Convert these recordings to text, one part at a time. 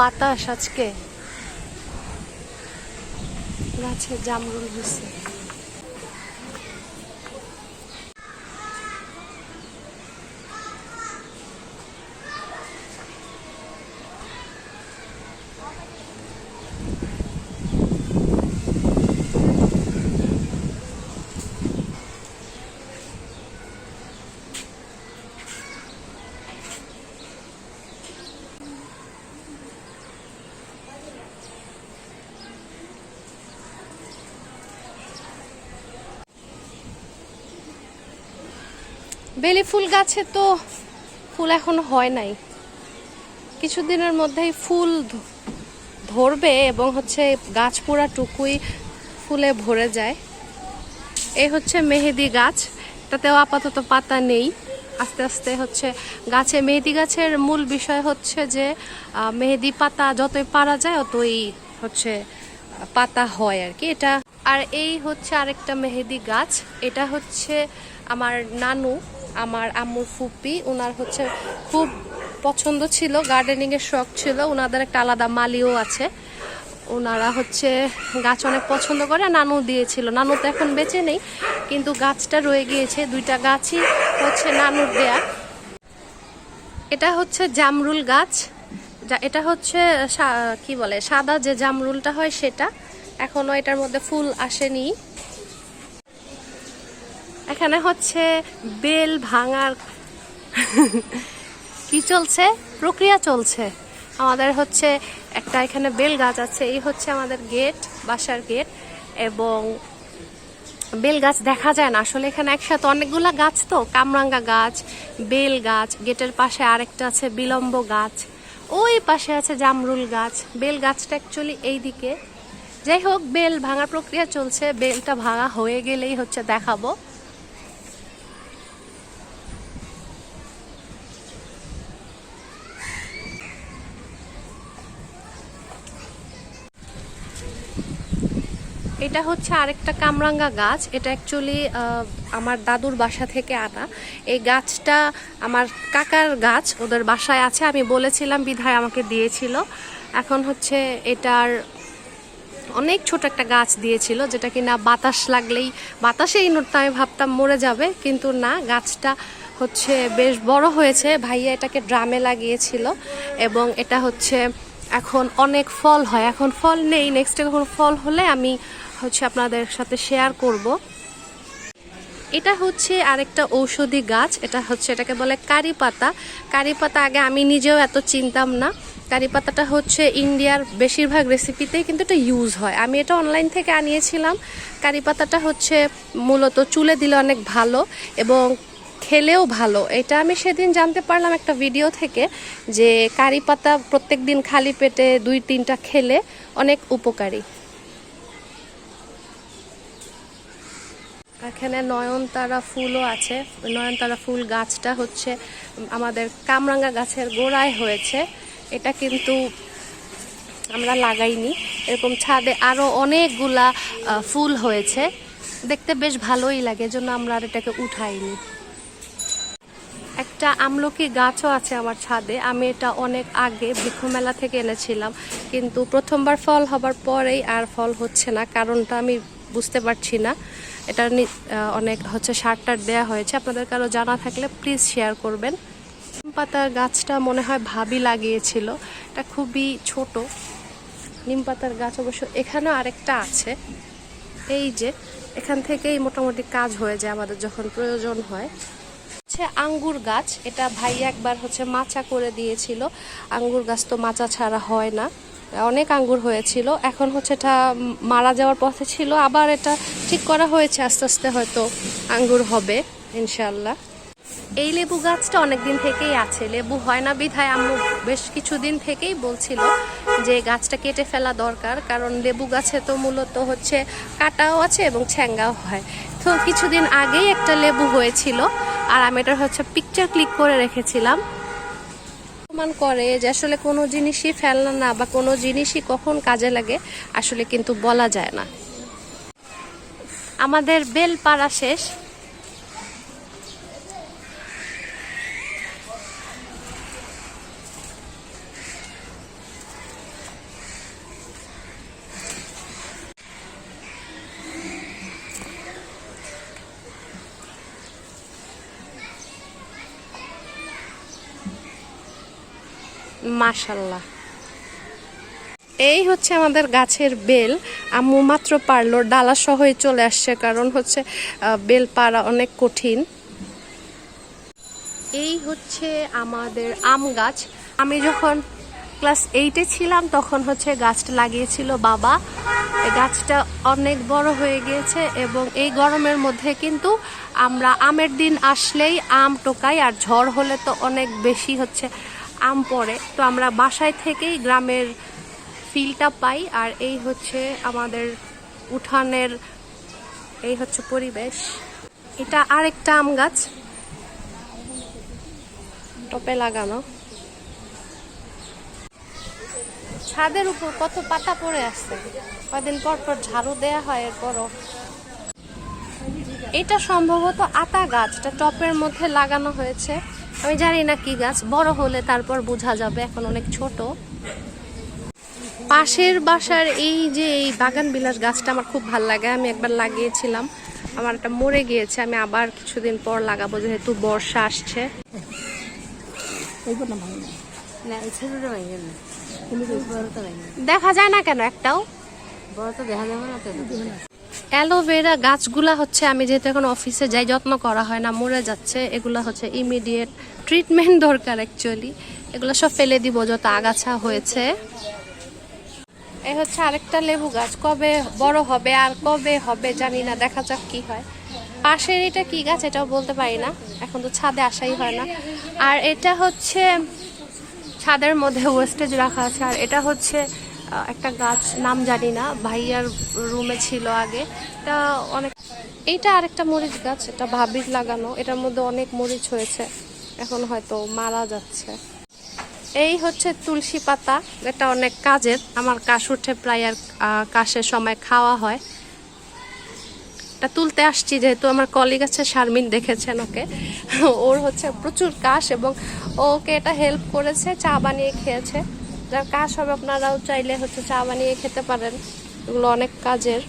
বাতাস আজকে। গাছে জামরুল হয়েছে বেলি ফুল গাছে তো ফুল এখনও হয় নাই। কিছুদিনের মধ্যেই ফুল ধরবে এবং হচ্ছে গাছ পুরা টুকুই ফুলে ভরে যায়। এই হচ্ছে মেহেদি গাছ, এটাতেও আপাতত পাতা নেই। আস্তে আস্তে হচ্ছে গাছে, মেহেদি গাছের মূল বিষয় হচ্ছে যে মেহেদি পাতা যতই পারা যায় অতই হচ্ছে পাতা হয় আর কি। এটা আর এই হচ্ছে আরেকটা মেহেদি গাছ, এটা হচ্ছে আমার নানু আমার আম্মুর ফুপি ওনার হচ্ছে খুব পছন্দ ছিল গার্ডেনিং এর শখ ছিল ওনাদের একটা আলাদা মালিও আছে। ওনারা হচ্ছে গাছ অনেক পছন্দ করে, নানু দিয়েছিল। নানু তো এখন বেঁচে নেই, কিন্তু গাছটা রয়ে গিয়েছে, দুইটা গাছই হচ্ছে নানুর দেয়া। এটা হচ্ছে জামরুল গাছ। যা এটা হচ্ছে কি বলে, সাদা যে জামরুলটা হয় সেটা, এখনও এটার মধ্যে ফুল আসেনি। এখানে হচ্ছে বেল ভাঙার কি চলছে? প্রক্রিয়া চলছে। আমাদের হচ্ছে একটা এখানে বেল গাছ আছে, এই হচ্ছে আমাদের গেট, বাসার গেট, এবং বেল গাছ দেখা যায় না। আসলে এখানে একসাথে অনেকগুলো গাছ তো, কামরাঙ্গা গাছ, বেল গাছ, গেটের পাশে আরেকটা আছে বিলম্ব গাছ, ওই পাশে আছে জামরুল গাছ। বেল গাছটা অ্যাকচুয়ালি এই দিকে যাই হোক, বেল ভাঙার প্রক্রিয়া চলছে, বেলটা ভাঙা হয়ে গেলেই হচ্ছে দেখাবো। এটা হচ্ছে আরেকটা কামরাঙ্গা গাছ। এটা অ্যাকচুয়ালি আমার দাদুর বাসা থেকে আনা। এই গাছটা আমার কাকার গাছ, ওদের বাসায় আছে। আমি বলেছিলাম, বিধায় আমাকে দিয়েছিল। এখন হচ্ছে এটার অনেক ছোট একটা গাছ দিয়েছিল, যেটা কিনা বাতাস লাগলেই, বাতাসেই নড়তে আমি ভাবতাম মরে যাবে, কিন্তু না, গাছটা হচ্ছে বেশ বড় হয়েছে। ভাইয়া এটাকে ড্রামে লাগিয়েছিল এবং এটা হচ্ছে এখন অনেক ফল হয়। এখন ফল নেই নেক্সট যখন ফল হলে আমি হচ্ছে আপনাদের সাথে শেয়ার করব। এটা হচ্ছে আরেকটা ঔষধি গাছ, এটা হচ্ছে এটাকে বলে কারি পাতা। কারি পাতা আগে আমি নিজেও এত চিনতাম না। কারি পাতাটা হচ্ছে ইন্ডিয়ার বেশিরভাগ রেসিপিতেই কিন্তু এটা ইউজ হয়। আমি এটা অনলাইন থেকে আনিয়েছিলাম। কারি পাতাটা হচ্ছে মূলত চুলে দিলে অনেক ভালো এবং খেলেও ভালো। এটা আমি সেদিন জানতে পারলাম একটা ভিডিও থেকে যে কারি পাতা প্রত্যেক দিন খালি পেটে দুই তিনটা খেলে অনেক উপকারী। এখানে নয়নতারা ফুলও আছে। নয়নতারা ফুল গাছটা হচ্ছে আমাদের কামরাঙ্গা গাছের গোড়ায় হয়েছে। এটা কিন্তু আমরা লাগাইনি। এরকম ছাদে আরও অনেকগুলা ফুল হয়েছে। দেখতে বেশ ভালোই লাগে, এজন্য আমরা আর এটাকে উঠাইনি। একটা আমলকি গাছও আছে আমার ছাদে। আমি এটা অনেক আগে বৃক্ষমেলা থেকে এনেছিলাম। কিন্তু প্রথমবার ফল হবার পরেই আর ফল হচ্ছে না। কারণটা আমি বুঝতে পারছি না। এটা অনেক হচ্ছে সার টার দেওয়া হয়েছে। আপনাদের কারও জানা থাকলে প্লিজ শেয়ার করবেন। নিম পাতার গাছটা মনে হয় ভাবি লাগিয়েছিল। এটা খুবই ছোট। নিম পাতার গাছ অবশ্য এখানেও আরেকটা আছে। এই যে, এখান থেকেই মোটামুটি কাজ হয়ে যায় আমাদের যখন প্রয়োজন হয়। হচ্ছে আঙ্গুর গাছ, এটা ভাই একবার হচ্ছে মাচা করে দিয়েছিল। আঙ্গুর গাছ তো মাচা ছাড়া হয় না। অনেক আঙ্গুর হয়েছিল। এখন হচ্ছে এটা মারা যাওয়ার পথে ছিল, আবার এটা ঠিক করা হয়েছে, আস্তে আস্তে হয়তো আঙ্গুর হবে ইনশাল্লাহ এই লেবু গাছটা অনেক দিন থেকেই আছে। লেবু হয় না বিধায় আম্মু বেশ কিছুদিন থেকেই বলছিল যে গাছটা কেটে ফেলা দরকার, কারণ লেবু গাছে তো মূলত হচ্ছে কাটাও আছে এবং ছ্যাঙ্গাও হয়। তো কিছুদিন আগেই একটা লেবু হয়েছিল, আর আমি এটার হচ্ছে পিকচার ক্লিক করে রেখেছিলাম। প্রমাণ করে যে আসলে কোনো জিনিসই ফেলনা না বা কোনো জিনিসই কখন কাজে লাগে, আসলে কিন্তু বলা যায় না। আমাদের বেল পাড়া শেষ। মাশাল্লাহ এই হচ্ছে আমাদের গাছের বেল। আম্মু মাত্র পারল, ডালা সহই চলে আসছে কারণ হচ্ছে বেল পাড়া অনেক কঠিন। এই হচ্ছে আমাদের আম গাছ। আমি যখন ক্লাস এইটে ছিলাম, তখন হচ্ছে গাছটা লাগিয়েছিল বাবা। গাছটা অনেক বড় হয়ে গিয়েছে এবং এই গরমের মধ্যে কিন্তু আমরা আমের দিন আসলেই আম টোকাই, আর ঝড় হলে তো অনেক বেশি হচ্ছে। আম পড়ে। তো আমরা বাসায় থেকেই গ্রামের ফিলটা পাই। আর এই হচ্ছে আমাদের উঠানের, এই হচ্ছে পরিবেশ। এটা আরেকটা আম গাছ। টপে লাগানো। ছাদের উপর কত পাতা পড়ে আসছে কদিন পর পর ঝাড়ু দেয়া হয় এরপরও। এটা সম্ভবত আতা গাছটা টপের মধ্যে লাগানো হয়েছে। আমি জানি না কি গাছ বড় হলে তারপর বোঝা যাবে এখন অনেক ছোট। পাশের বাসার এই যে এই বাগান বিলাস গাছটা আমার খুব ভালো লাগে আমি একবার লাগিয়েছিলাম। আমার একটা মরে গিয়েছে আমি আবার কিছুদিন পর লাগাবো যেহেতু বর্ষা আসছে। দেখা যায় না কেন একটাও? বড় তো দেখা যাবে না। তো অ্যালোভেরা গাছগুলা হচ্ছে আমি যেহেতু এখন অফিসে যাই, যত্ন করা হয় না, মরে যাচ্ছে, এগুলা হচ্ছে ইমিডিয়েট ট্রিটমেন্ট দরকার অ্যাকচুয়ালি এগুলো সব ফেলে দিব যত আগাছা হয়েছে। এই হচ্ছে আরেকটা লেবু গাছ, কবে বড় হবে আর কবে হবে জানি না, দেখা যাক কি হয়। পাশের এটা কি গাছ এটাও বলতে পারি না, এখন তো ছাদে আসাই হয় না। আর এটা হচ্ছে, ছাদের মধ্যে ওয়েস্টেজ রাখা আছে, আর এটা হচ্ছে একটা গাছ, নাম জানি না, ভাইয়ার রুমে ছিল আগে। এটা অনেক এইটা আরেকটা মরিচ গাছ, এটা ভাবির লাগানো, এটার মধ্যে অনেক মরিচ হয়েছে। এখন হয়তো মারা যাচ্ছে। এই হচ্ছে তুলসী পাতা, এটা অনেক কাজের। আমার কাশ উঠে প্রায় আর কাশের সময় খাওয়া হয়। এটা তুলতে আসছি, যেহেতু আমার কলিগ আছে, শারমিন দেখেছেন ওকে। ওর হচ্ছে প্রচুর কাশ এবং ওকে এটা হেল্প করেছে, চা বানিয়ে খেয়েছে। যার কাজ হবে আপনারাও চাইলে হচ্ছে চা বানিয়ে খেতে পারেন। এগুলো অনেক কাজের।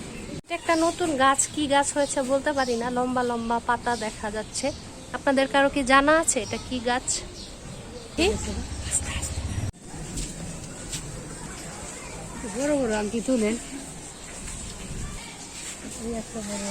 একটা নতুন গাছ কি গাছ হয়েছে বলতে পারি না লম্বা লম্বা পাতা দেখা যাচ্ছে। আপনাদের কারও কি জানা আছে এটা কি গাছ? বড় বড় কি তুলেন একটা বড়